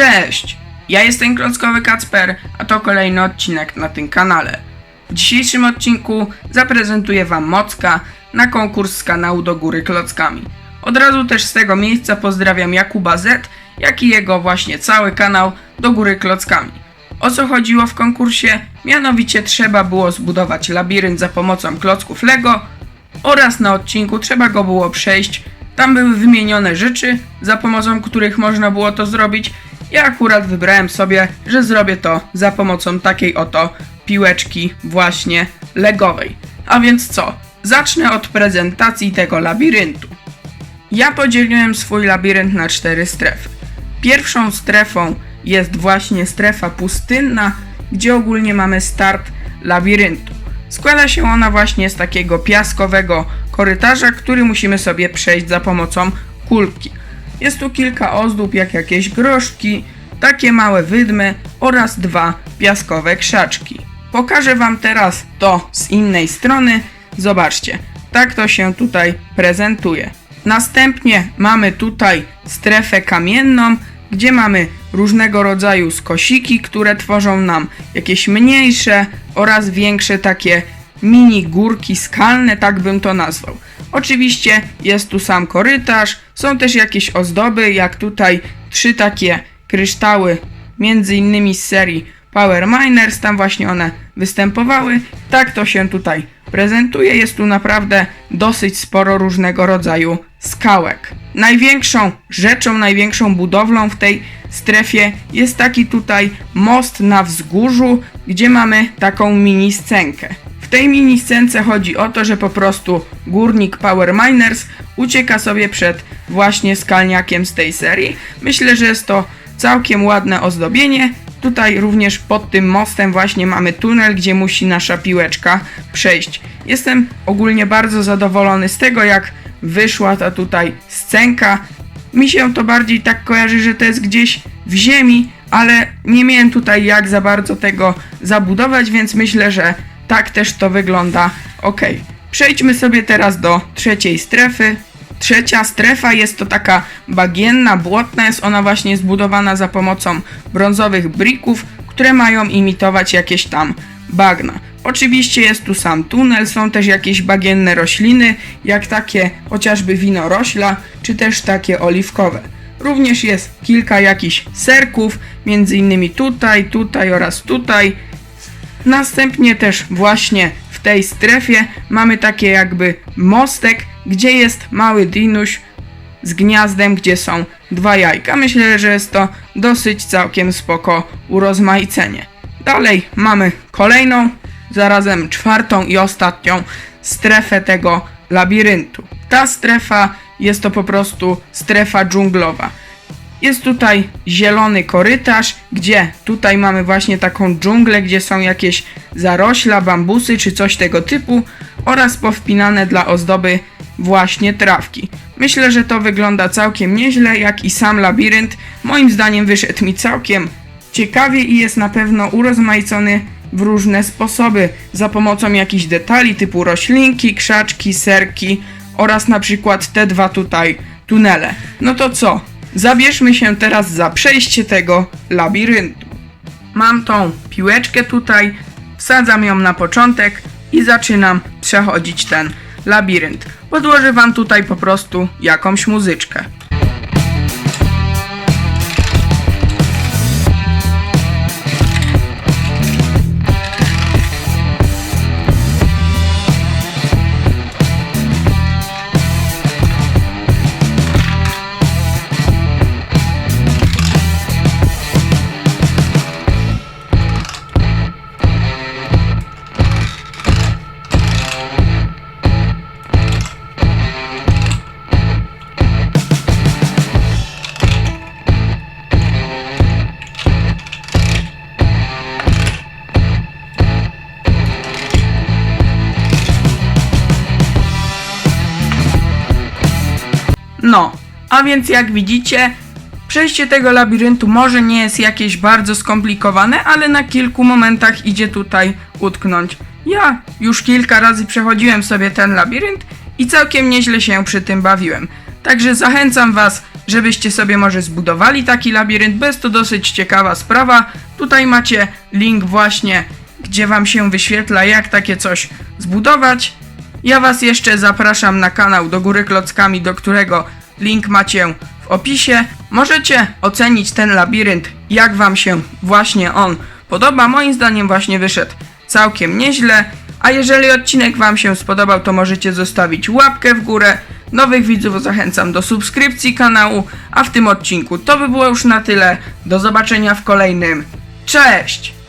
Cześć! Ja jestem Klockowy Kacper, a to kolejny odcinek na tym kanale. W dzisiejszym odcinku zaprezentuję Wam Mocka na konkurs z kanału Do Góry Klockami. Od razu też z tego miejsca pozdrawiam Jakuba Z, jak i jego właśnie cały kanał Do Góry Klockami. O co chodziło w konkursie? Mianowicie trzeba było zbudować labirynt za pomocą klocków Lego oraz na odcinku trzeba go było przejść. Tam były wymienione rzeczy, za pomocą których można było to zrobić. Ja akurat wybrałem sobie, że zrobię to za pomocą takiej oto piłeczki właśnie legowej. A więc co? Zacznę od prezentacji tego labiryntu. Ja podzieliłem swój labirynt na cztery strefy. Pierwszą strefą jest właśnie strefa pustynna, gdzie ogólnie mamy start labiryntu. Składa się ona właśnie z takiego piaskowego korytarza, który musimy sobie przejść za pomocą kulki. Jest tu kilka ozdób, jak jakieś groszki, takie małe wydmy oraz dwa piaskowe krzaczki. Pokażę Wam teraz to z innej strony. Zobaczcie, tak to się tutaj prezentuje. Następnie mamy tutaj strefę kamienną, gdzie mamy różnego rodzaju skosiki, które tworzą nam jakieś mniejsze oraz większe takie mini górki skalne, tak bym to nazwał. Oczywiście jest tu sam korytarz, są też jakieś ozdoby, jak tutaj trzy takie kryształy, między innymi z serii Power Miners, tam właśnie one występowały. Tak to się tutaj prezentuje, jest tu naprawdę dosyć sporo różnego rodzaju skałek. Największą rzeczą, największą budowlą w tej strefie jest taki tutaj most na wzgórzu, gdzie mamy taką mini scenkę. Tej mini scence chodzi o to, że po prostu górnik Power Miners ucieka sobie przed właśnie skalniakiem z tej serii. Myślę, że jest to całkiem ładne ozdobienie. Tutaj również pod tym mostem właśnie mamy tunel, gdzie musi nasza piłeczka przejść. Jestem ogólnie bardzo zadowolony z tego, jak wyszła ta tutaj scenka. Mi się to bardziej tak kojarzy, że to jest gdzieś w ziemi, ale nie miałem tutaj jak za bardzo tego zabudować, więc myślę, że tak też to wygląda ok. Przejdźmy sobie teraz do trzeciej strefy. Trzecia strefa jest to taka bagienna, błotna, jest ona właśnie zbudowana za pomocą brązowych brików, które mają imitować jakieś tam bagna. Oczywiście jest tu sam tunel, są też jakieś bagienne rośliny, jak takie chociażby winorośla, czy też takie oliwkowe. Również jest kilka jakichś serków, między innymi tutaj, tutaj oraz tutaj. Następnie też właśnie w tej strefie mamy takie jakby mostek, gdzie jest mały dinuś z gniazdem, gdzie są dwa jajka. Myślę, że jest to dosyć całkiem spoko urozmaicenie. Dalej mamy kolejną, zarazem czwartą i ostatnią strefę tego labiryntu. Ta strefa jest to po prostu strefa dżunglowa. Jest tutaj zielony korytarz, gdzie tutaj mamy właśnie taką dżunglę, gdzie są jakieś zarośla, bambusy czy coś tego typu oraz powpinane dla ozdoby właśnie trawki. Myślę, że to wygląda całkiem nieźle, jak i sam labirynt. Moim zdaniem wyszedł mi całkiem ciekawie i jest na pewno urozmaicony w różne sposoby za pomocą jakichś detali typu roślinki, krzaczki, serki oraz na przykład te dwa tutaj tunele. No to co? Zabierzmy się teraz za przejście tego labiryntu. Mam tą piłeczkę tutaj, wsadzam ją na początek i zaczynam przechodzić ten labirynt. Podłożę wam tutaj po prostu jakąś muzyczkę. No, a więc jak widzicie, przejście tego labiryntu może nie jest jakieś bardzo skomplikowane, ale na kilku momentach idzie tutaj utknąć. Ja już kilka razy przechodziłem sobie ten labirynt i całkiem nieźle się przy tym bawiłem. Także zachęcam Was, żebyście sobie może zbudowali taki labirynt, bo jest to dosyć ciekawa sprawa. Tutaj macie link właśnie, gdzie wam się wyświetla jak takie coś zbudować. Ja was jeszcze zapraszam na kanał do góry klockami, do którego link macie w opisie. Możecie ocenić ten labirynt, jak wam się właśnie on podoba. Moim zdaniem właśnie wyszedł całkiem nieźle. A jeżeli odcinek wam się spodobał, to możecie zostawić łapkę w górę. Nowych widzów zachęcam do subskrypcji kanału, a w tym odcinku to by było już na tyle. Do zobaczenia w kolejnym. Cześć!